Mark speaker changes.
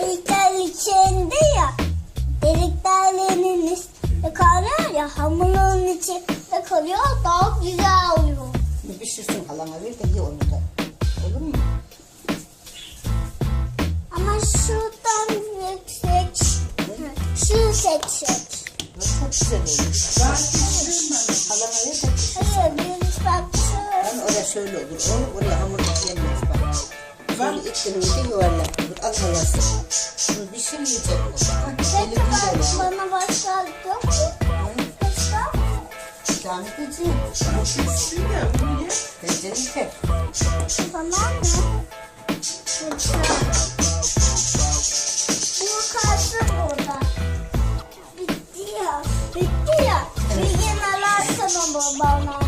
Speaker 1: delikler içinde ya. Deliklerinin üstünde kalıyor ya hamurun içinde kalıyor daha güzel oluyor.
Speaker 2: Bir pişirsin halana ver de ye onu da. Olur mu?
Speaker 1: Ama şuradan yüksek, şu seçecek.
Speaker 2: Çok güzel olur. Ben pişirmem. Halana ver de pişir. Hayır,
Speaker 1: bir bak. Ben
Speaker 2: oraya şöyle olur. Oraya hamur yenmez içlerindeki yuvarlaktır. Al halası. Bunu pişirmeyecek mi? Şey Elim güzel
Speaker 1: Bana başlar yok mu?
Speaker 2: İkram edeceğim.
Speaker 3: Pişsin ya bunu ye.
Speaker 2: Tencereyi tek.
Speaker 1: Tamam mı? Bu kalsın burada. Bitti ya. Bitti ya. Bir gün alarsan o babana.